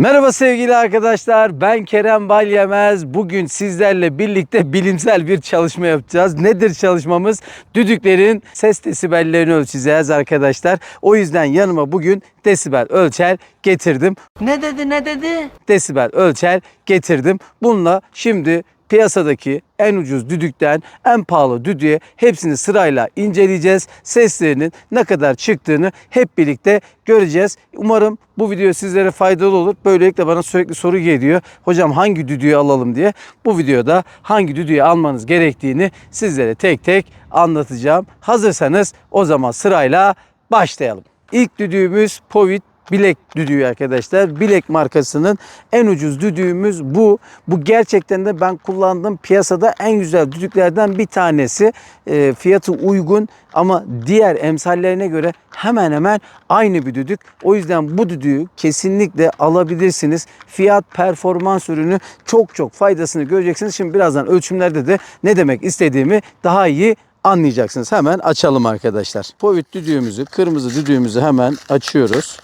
Merhaba sevgili arkadaşlar. Ben Kerem Balyemez. Bugün sizlerle birlikte bilimsel bir çalışma yapacağız. Nedir çalışmamız? Düdüklerin ses desibellerini ölçeceğiz arkadaşlar. O yüzden yanıma bugün desibel ölçer getirdim. Ne dedi ne dedi? Desibel ölçer getirdim. Bununla şimdi piyasadaki en ucuz düdükten en pahalı düdüğe hepsini sırayla inceleyeceğiz. Seslerinin ne kadar çıktığını hep birlikte göreceğiz. Umarım bu video sizlere faydalı olur. Böylelikle bana sürekli soru geliyor. Hocam hangi düdüğü alalım diye. Bu videoda hangi düdüğü almanız gerektiğini sizlere tek tek anlatacağım. Hazırsanız o zaman sırayla başlayalım. İlk düdüğümüz Povit bilek düdüğü arkadaşlar. Bilek markasının en ucuz düdüğümüz bu. Bu gerçekten de ben kullandığım piyasada en güzel düdüklerden bir tanesi. E, fiyatı uygun ama diğer emsallerine göre hemen hemen aynı bir düdük. O yüzden bu düdüğü kesinlikle alabilirsiniz. Fiyat performans ürünü çok çok faydasını göreceksiniz. Şimdi birazdan ölçümlerde de ne demek istediğimi daha iyi anlayacaksınız. Hemen açalım arkadaşlar. Povit düdüğümüzü, kırmızı düdüğümüzü hemen açıyoruz.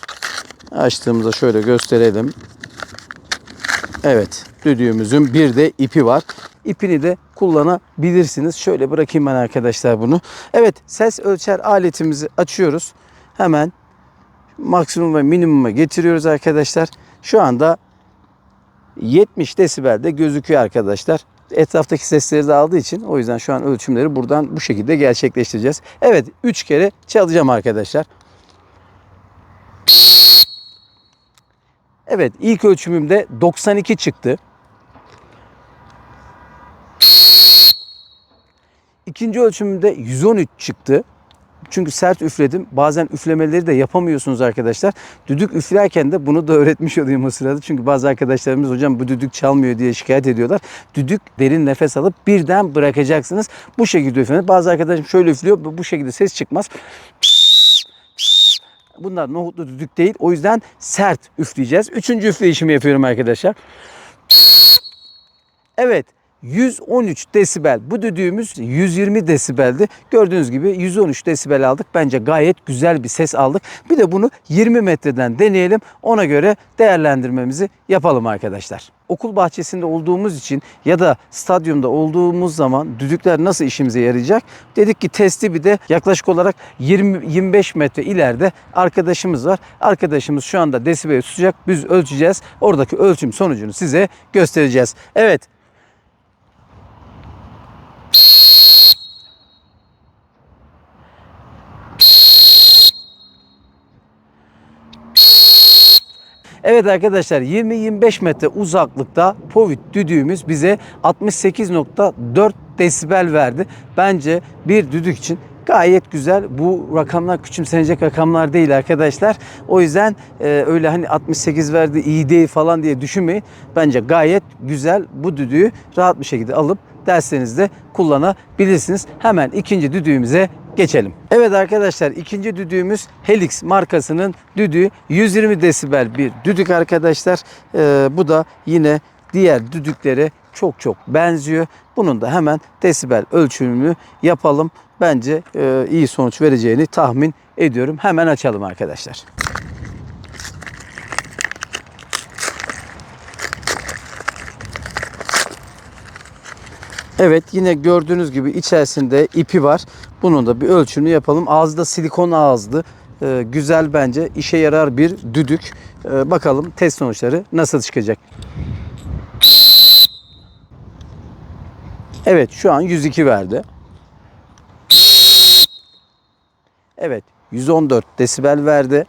Açtığımızda şöyle gösterelim. Evet, düdüğümüzün bir de ipi var. İpini de kullanabilirsiniz. Şöyle bırakayım ben arkadaşlar bunu. Evet, ses ölçer aletimizi açıyoruz. Hemen maksimum ve minimuma getiriyoruz arkadaşlar. Şu anda 70 desibelde gözüküyor arkadaşlar. Etraftaki sesleri de aldığı için o yüzden şu an ölçümleri buradan bu şekilde gerçekleştireceğiz. Evet 3 kere çalacağım arkadaşlar. Evet ilk ölçümümde 92 çıktı. İkinci ölçümümde 113 çıktı. Çünkü sert üfledim. Bazen üflemeleri de yapamıyorsunuz arkadaşlar. Düdük üflerken de bunu da öğretmiş olayım o sırada. Çünkü bazı arkadaşlarımız hocam bu düdük çalmıyor diye şikayet ediyorlar. Düdük derin nefes alıp birden bırakacaksınız. Bu şekilde üflenir. Bazı arkadaşım şöyle üflüyor. Bu şekilde ses çıkmaz. Bunlar nohutlu düdük değil. O yüzden sert üfleyeceğiz. Üçüncü üfleyişimi yapıyorum arkadaşlar. Evet. 113 desibel. Bu düdüğümüz 120 desibeldi. Gördüğünüz gibi 113 desibel aldık. Bence gayet güzel bir ses aldık. Bir de bunu 20 metreden deneyelim. Ona göre değerlendirmemizi yapalım arkadaşlar. Okul bahçesinde olduğumuz için ya da stadyumda olduğumuz zaman düdükler nasıl işimize yarayacak? Dedik ki testi bir de yaklaşık olarak 20-25 metre ileride arkadaşımız var. Arkadaşımız şu anda desibel tutacak. Biz ölçeceğiz. Oradaki ölçüm sonucunu size göstereceğiz. Evet Evet arkadaşlar 20-25 metre uzaklıkta Povit düdüğümüz bize 68.4 desibel verdi. Bence bir düdük için gayet güzel. Bu rakamlar küçümsenecek rakamlar değil arkadaşlar. O yüzden e, öyle hani 68 verdi iyi değil falan diye düşünmeyin. Bence gayet güzel bu düdüğü rahat bir şekilde alıp derslerinizde kullanabilirsiniz. Hemen ikinci düdüğümüze geçelim. Evet arkadaşlar ikinci düdüğümüz Helix markasının düdüğü 120 desibel bir düdük arkadaşlar. Ee, bu da yine diğer düdüklere çok çok benziyor. Bunun da hemen desibel ölçümünü yapalım. Bence e, iyi sonuç vereceğini tahmin ediyorum. Hemen açalım arkadaşlar. Evet yine gördüğünüz gibi içerisinde ipi var. Bunun da bir ölçümünü yapalım. Ağzı da silikon ağızlı. Ee, güzel bence işe yarar bir düdük. Ee, bakalım test sonuçları nasıl çıkacak. Evet şu an 102 verdi. Evet 114 desibel verdi.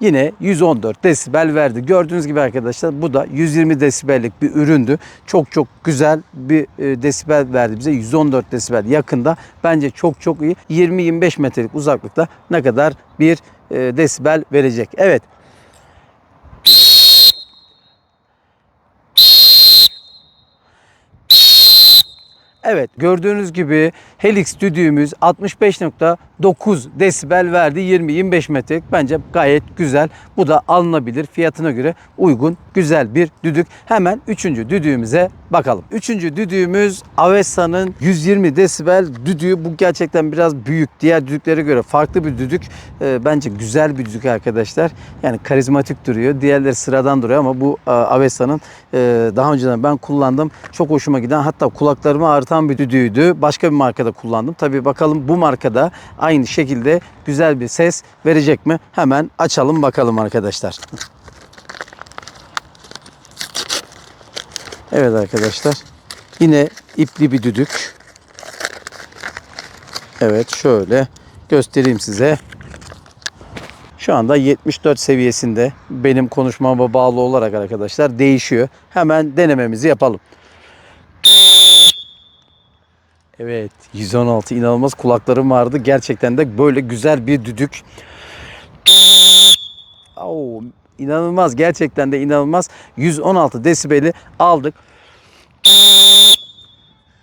Yine 114 desibel verdi. Gördüğünüz gibi arkadaşlar bu da 120 desibellik bir üründü. Çok çok güzel bir e, desibel verdi bize. 114 desibel yakında. Bence çok çok iyi. 20-25 metrelik uzaklıkta ne kadar bir e, desibel verecek. Evet. Evet gördüğünüz gibi Helix düdüğümüz 65.9 desibel verdi 20-25 metrelik bence gayet güzel. Bu da alınabilir fiyatına göre uygun güzel bir düdük. Hemen üçüncü düdüğümüze bakalım. Üçüncü düdüğümüz Avessa'nın 120 desibel düdüğü. Bu gerçekten biraz büyük. Diğer düdüklere göre farklı bir düdük. Ee, bence güzel bir düdük arkadaşlar. Yani karizmatik duruyor. Diğerleri sıradan duruyor ama bu e, Avessa'nın e, daha önceden ben kullandım. Çok hoşuma giden hatta kulaklarımı ağrıtan bir düdüğüydü. Başka bir markada kullandım. Tabii bakalım bu markada aynı şekilde güzel bir ses verecek mi? Hemen açalım bakalım arkadaşlar. Evet arkadaşlar. Yine ipli bir düdük. Evet şöyle göstereyim size. Şu anda 74 seviyesinde benim konuşmama bağlı olarak arkadaşlar değişiyor. Hemen denememizi yapalım. Evet 116 inanılmaz kulaklarım vardı. Gerçekten de böyle güzel bir düdük. Oo, inanılmaz gerçekten de inanılmaz. 116 desibeli aldık.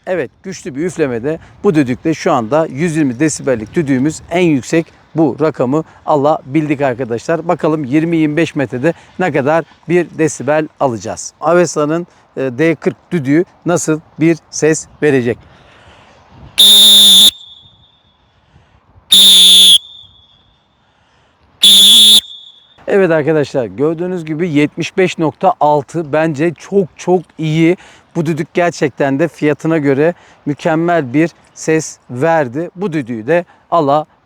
Evet güçlü bir üflemede bu düdükte şu anda 120 desibellik düdüğümüz en yüksek bu rakamı alabildik arkadaşlar. Bakalım 20-25 metrede ne kadar bir desibel alacağız. Avesa'nın e, D40 düdüğü nasıl bir ses verecek? Evet arkadaşlar gördüğünüz gibi 75.6 bence çok çok iyi. Bu düdük gerçekten de fiyatına göre mükemmel bir ses verdi. Bu düdüğü de alabilirsiniz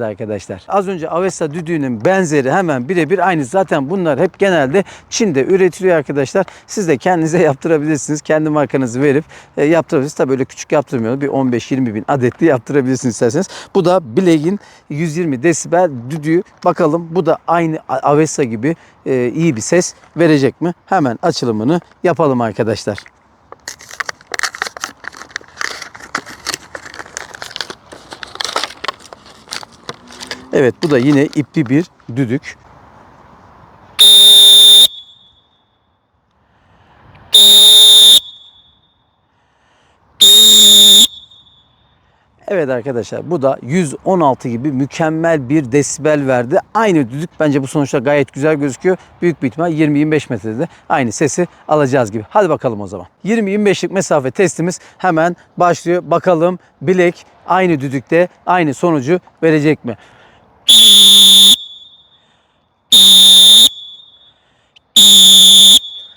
arkadaşlar. Az önce Avesta düdüğünün benzeri hemen birebir aynı. Zaten bunlar hep genelde Çin'de üretiliyor arkadaşlar. Siz de kendinize yaptırabilirsiniz. Kendi markanızı verip e, yaptırabilirsiniz. Tabii öyle küçük yaptırmıyoruz. Bir 15-20 bin adetli yaptırabilirsiniz isterseniz. Bu da Blake'in 120 desibel düdüğü. Bakalım bu da aynı Avesta gibi e, iyi bir ses verecek mi? Hemen açılımını yapalım arkadaşlar. Evet bu da yine ipli bir düdük. Evet arkadaşlar bu da 116 gibi mükemmel bir desibel verdi. Aynı düdük bence bu sonuçta gayet güzel gözüküyor. Büyük bir ihtimal 20-25 metrede de aynı sesi alacağız gibi. Hadi bakalım o zaman. 20-25'lik mesafe testimiz hemen başlıyor. Bakalım bilek aynı düdükte aynı sonucu verecek mi?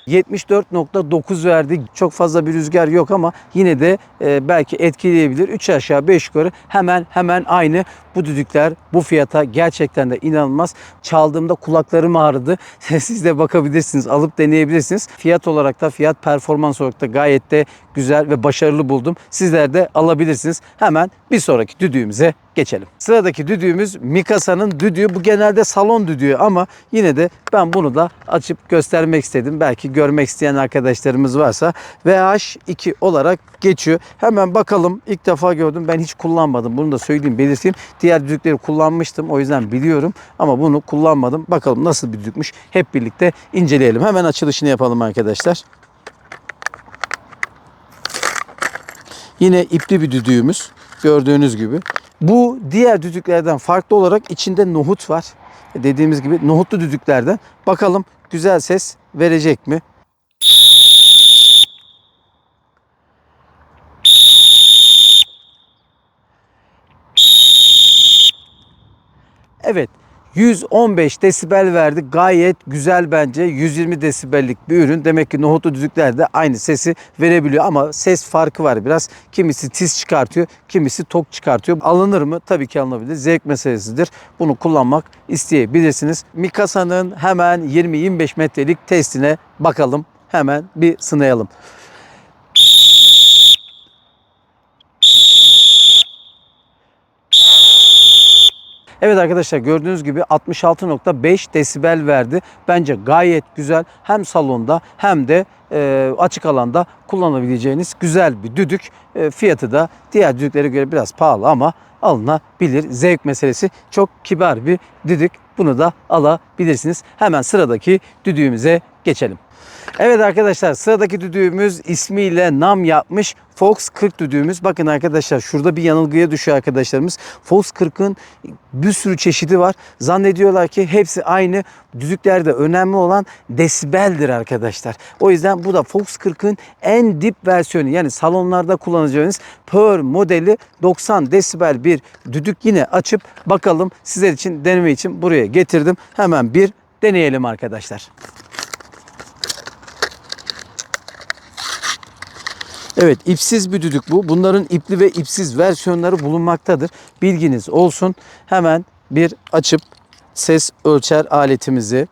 ...74.9 verdi. Çok fazla bir rüzgar yok ama yine de e, belki etkileyebilir. 3 aşağı 5 yukarı hemen hemen aynı. Bu düdükler bu fiyata gerçekten de inanılmaz. Çaldığımda kulaklarım ağrıdı. Siz de bakabilirsiniz, alıp deneyebilirsiniz. Fiyat olarak da fiyat performans olarak da gayet de güzel ve başarılı buldum. Sizler de alabilirsiniz. Hemen bir sonraki düdüğümüze geçelim. Sıradaki düdüğümüz Mikasa'nın düdüğü. Bu genelde salon düdüğü ama yine de ben bunu da açıp göstermek istedim. Belki görmek isteyen arkadaşlarımız varsa VH2 olarak geçiyor. Hemen bakalım. İlk defa gördüm. Ben hiç kullanmadım. Bunu da söyleyeyim, belirteyim. Diğer düdükleri kullanmıştım. O yüzden biliyorum ama bunu kullanmadım. Bakalım nasıl bir düdükmüş. Hep birlikte inceleyelim. Hemen açılışını yapalım arkadaşlar. Yine ipli bir düdüğümüz gördüğünüz gibi. Bu diğer düdüklerden farklı olarak içinde nohut var. Dediğimiz gibi nohutlu düdüklerden. Bakalım güzel ses verecek mi? Evet 115 desibel verdi. Gayet güzel bence. 120 desibellik bir ürün. Demek ki nohutlu düdükler de aynı sesi verebiliyor ama ses farkı var biraz. Kimisi tiz çıkartıyor, kimisi tok çıkartıyor. Alınır mı? Tabii ki alınabilir. Zevk meselesidir. Bunu kullanmak isteyebilirsiniz. Mikasa'nın hemen 20-25 metrelik testine bakalım. Hemen bir sınayalım. Evet arkadaşlar gördüğünüz gibi 66.5 desibel verdi. Bence gayet güzel. Hem salonda hem de e, açık alanda kullanabileceğiniz güzel bir düdük. E, fiyatı da diğer düdüklere göre biraz pahalı ama alınabilir. Zevk meselesi çok kibar bir düdük. Bunu da alabilirsiniz. Hemen sıradaki düdüğümüze geçelim. Evet arkadaşlar sıradaki düdüğümüz ismiyle nam yapmış Fox 40 düdüğümüz. Bakın arkadaşlar şurada bir yanılgıya düşüyor arkadaşlarımız. Fox 40'ın bir sürü çeşidi var. Zannediyorlar ki hepsi aynı. Düdüklerde önemli olan desibeldir arkadaşlar. O yüzden bu da Fox 40'ın en dip versiyonu. Yani salonlarda kullanacağınız Pearl modeli 90 desibel bir düdük yine açıp bakalım sizler için deneme için buraya getirdim. Hemen bir deneyelim arkadaşlar. Evet ipsiz bir düdük bu. Bunların ipli ve ipsiz versiyonları bulunmaktadır. Bilginiz olsun. Hemen bir açıp ses ölçer aletimizi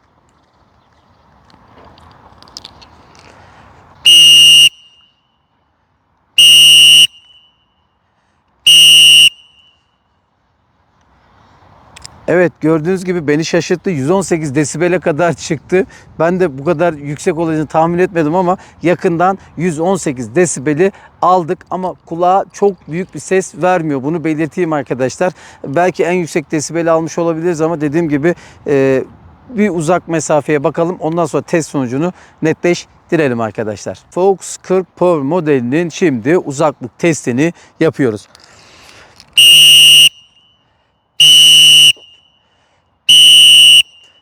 Evet gördüğünüz gibi beni şaşırttı. 118 desibele kadar çıktı. Ben de bu kadar yüksek olacağını tahmin etmedim ama yakından 118 desibeli aldık ama kulağa çok büyük bir ses vermiyor. Bunu belirteyim arkadaşlar. Belki en yüksek desibeli almış olabiliriz ama dediğim gibi e, bir uzak mesafeye bakalım. Ondan sonra test sonucunu netleştirelim arkadaşlar. Fox 40 Power modelinin şimdi uzaklık testini yapıyoruz.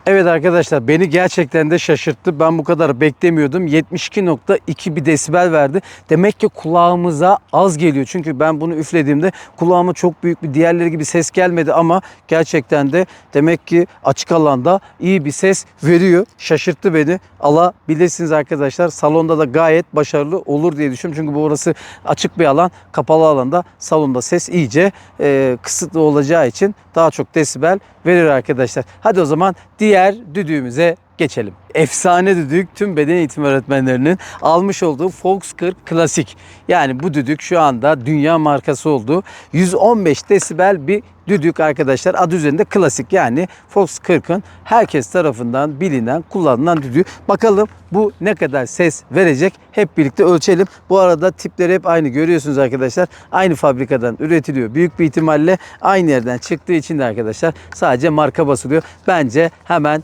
Evet arkadaşlar beni gerçekten de şaşırttı. Ben bu kadar beklemiyordum. 72.2 bir desibel verdi. Demek ki kulağımıza az geliyor. Çünkü ben bunu üflediğimde kulağıma çok büyük bir diğerleri gibi ses gelmedi ama gerçekten de demek ki açık alanda iyi bir ses veriyor. Şaşırttı beni. Alabilirsiniz arkadaşlar. Salonda da gayet başarılı olur diye düşünüyorum. Çünkü bu orası açık bir alan. Kapalı alanda salonda ses iyice e, kısıtlı olacağı için daha çok desibel verir arkadaşlar. Hadi o zaman diğer düdüğümüze geçelim. Efsane düdük tüm beden eğitimi öğretmenlerinin almış olduğu Fox 40 Klasik. Yani bu düdük şu anda dünya markası oldu. 115 desibel bir düdük arkadaşlar. Adı üzerinde klasik yani Fox 40'ın herkes tarafından bilinen, kullanılan düdüğü. Bakalım bu ne kadar ses verecek hep birlikte ölçelim. Bu arada tipleri hep aynı görüyorsunuz arkadaşlar. Aynı fabrikadan üretiliyor. Büyük bir ihtimalle aynı yerden çıktığı için de arkadaşlar sadece marka basılıyor. Bence hemen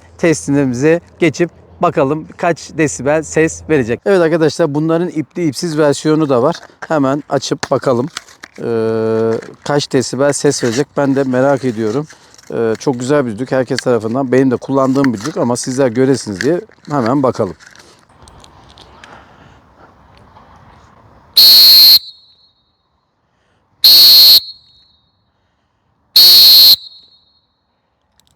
geçip bakalım kaç desibel ses verecek. Evet arkadaşlar bunların ipli ipsiz versiyonu da var. Hemen açıp bakalım ee, kaç desibel ses verecek ben de merak ediyorum. Ee, çok güzel bir düdük herkes tarafından benim de kullandığım bir düdük ama sizler göresiniz diye hemen bakalım.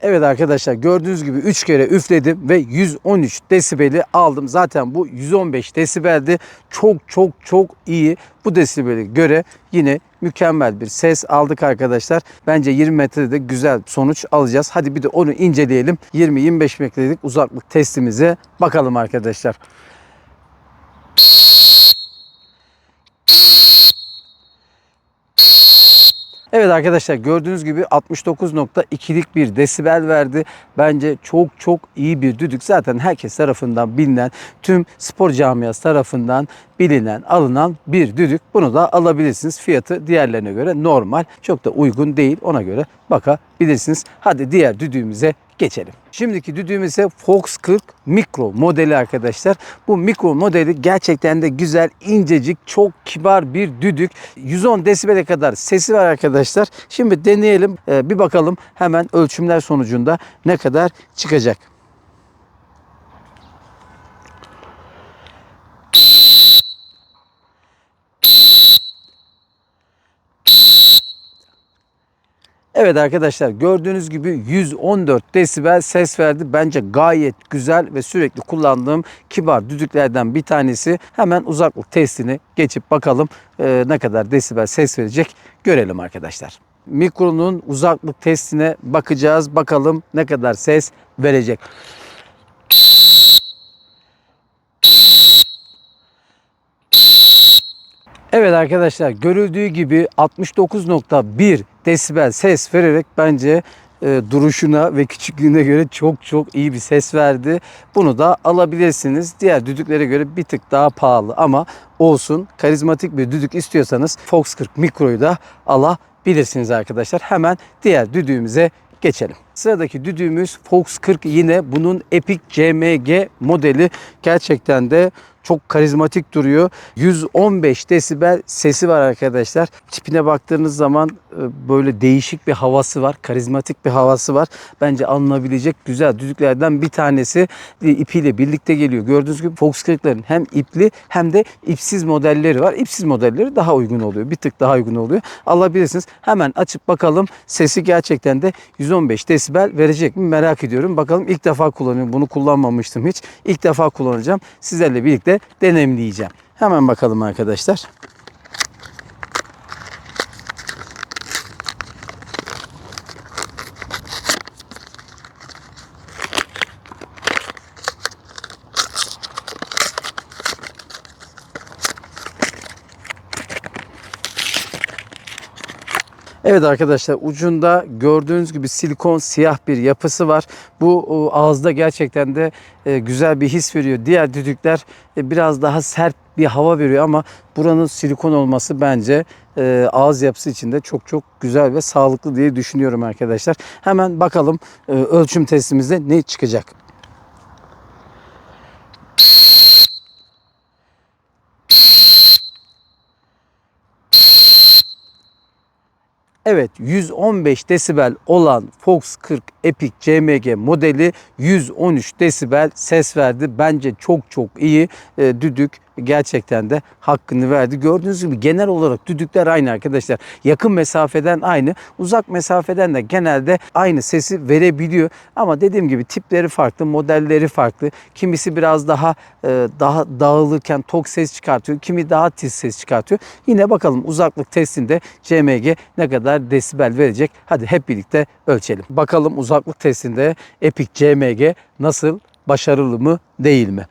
Evet arkadaşlar gördüğünüz gibi 3 kere üfledim ve 113 desibeli aldım. Zaten bu 115 desibeldi. Çok çok çok iyi. Bu desibeli göre yine mükemmel bir ses aldık arkadaşlar. Bence 20 metrede de güzel sonuç alacağız. Hadi bir de onu inceleyelim. 20-25 metrelik uzaklık testimize bakalım arkadaşlar. Evet arkadaşlar gördüğünüz gibi 69.2'lik bir desibel verdi. Bence çok çok iyi bir düdük. Zaten herkes tarafından bilinen, tüm spor camiası tarafından bilinen, alınan bir düdük. Bunu da alabilirsiniz. Fiyatı diğerlerine göre normal. Çok da uygun değil. Ona göre bakabilirsiniz. Hadi diğer düdüğümüze geçelim. Şimdiki düdüğümüz ise Fox 40 Micro modeli arkadaşlar. Bu Micro modeli gerçekten de güzel, incecik, çok kibar bir düdük. 110 desibele kadar sesi var arkadaşlar. Şimdi deneyelim. Ee, bir bakalım hemen ölçümler sonucunda ne kadar çıkacak. Evet arkadaşlar gördüğünüz gibi 114 desibel ses verdi. Bence gayet güzel ve sürekli kullandığım kibar düdüklerden bir tanesi. Hemen uzaklık testini geçip bakalım e, ne kadar desibel ses verecek görelim arkadaşlar. Mikronun uzaklık testine bakacağız. Bakalım ne kadar ses verecek. Evet arkadaşlar görüldüğü gibi 69.1 desibel ses vererek bence e, duruşuna ve küçüklüğüne göre çok çok iyi bir ses verdi. Bunu da alabilirsiniz. Diğer düdüklere göre bir tık daha pahalı ama olsun. Karizmatik bir düdük istiyorsanız Fox 40 Micro'yu da alabilirsiniz arkadaşlar. Hemen diğer düdüğümüze geçelim. Sıradaki düdüğümüz Fox 40 yine bunun Epic CMG modeli gerçekten de çok karizmatik duruyor. 115 desibel sesi var arkadaşlar. Tipine baktığınız zaman e, böyle değişik bir havası var. Karizmatik bir havası var. Bence alınabilecek güzel düdüklerden bir tanesi e, ipiyle birlikte geliyor. Gördüğünüz gibi Fox 40'ların hem ipli hem de ipsiz modelleri var. İpsiz modelleri daha uygun oluyor. Bir tık daha uygun oluyor. Alabilirsiniz. Hemen açıp bakalım. Sesi gerçekten de 115 desibel verecek mi merak ediyorum. Bakalım ilk defa kullanıyorum. Bunu kullanmamıştım hiç. İlk defa kullanacağım. Sizlerle birlikte deneyimleyeceğim. Hemen bakalım arkadaşlar. Evet arkadaşlar ucunda gördüğünüz gibi silikon siyah bir yapısı var. Bu ağızda gerçekten de e, güzel bir his veriyor. Diğer düdükler e, biraz daha sert bir hava veriyor ama buranın silikon olması bence e, ağız yapısı için de çok çok güzel ve sağlıklı diye düşünüyorum arkadaşlar. Hemen bakalım e, ölçüm testimizde ne çıkacak. Evet 115 desibel olan Fox 40 Epic CMG modeli 113 desibel ses verdi. Bence çok çok iyi e, düdük gerçekten de hakkını verdi. Gördüğünüz gibi genel olarak düdükler aynı arkadaşlar. Yakın mesafeden aynı, uzak mesafeden de genelde aynı sesi verebiliyor. Ama dediğim gibi tipleri farklı, modelleri farklı. Kimisi biraz daha e, daha dağılırken tok ses çıkartıyor, kimi daha tiz ses çıkartıyor. Yine bakalım uzaklık testinde CMG ne kadar desibel verecek? Hadi hep birlikte ölçelim. Bakalım uzaklık testinde Epic CMG nasıl başarılı mı değil mi?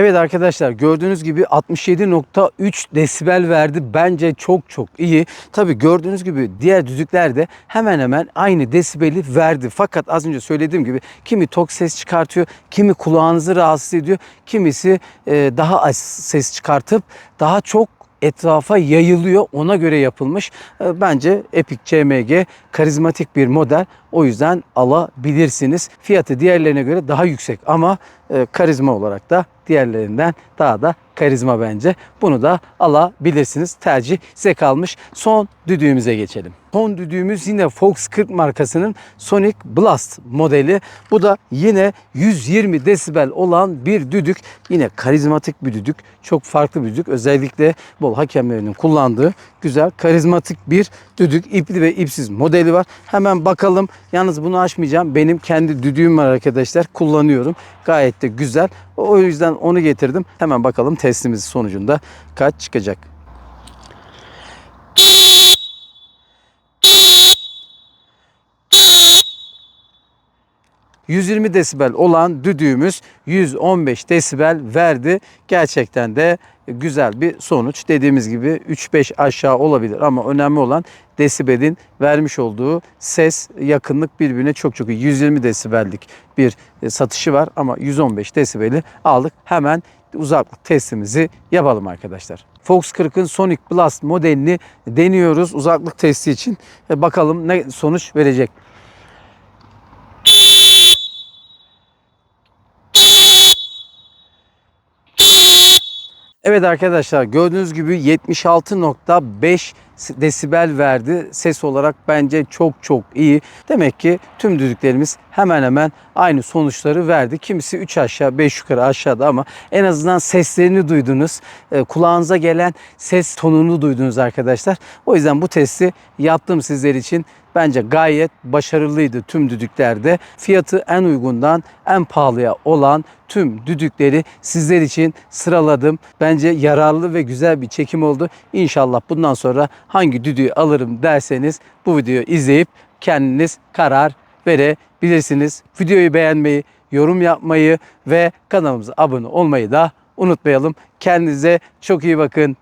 Evet arkadaşlar gördüğünüz gibi 67.3 desibel verdi. Bence çok çok iyi. Tabi gördüğünüz gibi diğer düdükler de hemen hemen aynı desibeli verdi. Fakat az önce söylediğim gibi kimi tok ses çıkartıyor, kimi kulağınızı rahatsız ediyor, kimisi e, daha az ses çıkartıp daha çok etrafa yayılıyor. Ona göre yapılmış. E, Bence Epic CMG karizmatik bir model. O yüzden alabilirsiniz. Fiyatı diğerlerine göre daha yüksek ama e, karizma olarak da diğerlerinden daha da karizma bence. Bunu da alabilirsiniz. Tercih size kalmış. Son düdüğümüze geçelim. Son düdüğümüz yine Fox 40 markasının Sonic Blast modeli. Bu da yine 120 desibel olan bir düdük. Yine karizmatik bir düdük. Çok farklı bir düdük. Özellikle bol hakemlerinin kullandığı güzel karizmatik bir düdük. İpli ve ipsiz modeli var. Hemen bakalım. Yalnız bunu açmayacağım. Benim kendi düdüğüm var arkadaşlar. Kullanıyorum. Gayet de güzel. O yüzden onu getirdim. Hemen bakalım testimiz sonucunda kaç çıkacak. ...120 desibel olan düdüğümüz 115 desibel verdi. Gerçekten de güzel bir sonuç. Dediğimiz gibi 3-5 aşağı olabilir ama önemli olan desibelin vermiş olduğu ses yakınlık birbirine çok çok iyi. 120 desibellik bir e, satışı var ama 115 desibeli aldık. Hemen uzaklık testimizi yapalım arkadaşlar. Fox 40'ın Sonic Blast modelini deniyoruz uzaklık testi için. E, Bakalım ne sonuç verecek. Evet arkadaşlar gördüğünüz gibi 76.5 desibel verdi. Ses olarak bence çok çok iyi. Demek ki tüm düdüklerimiz hemen hemen aynı sonuçları verdi. Kimisi 3 aşağı 5 yukarı aşağıda ama en azından seslerini duydunuz. E, Kulağınıza gelen ses tonunu duydunuz arkadaşlar. O yüzden bu testi yaptım sizler için. Bence gayet başarılıydı tüm düdüklerde. Fiyatı en uygundan en pahalıya olan tüm düdükleri sizler için sıraladım. Bence yararlı ve güzel bir çekim oldu. İnşallah bundan sonra hangi düdüğü alırım derseniz bu videoyu izleyip kendiniz karar verebilirsiniz. Videoyu beğenmeyi, yorum yapmayı ve kanalımıza abone olmayı da unutmayalım. Kendinize çok iyi bakın.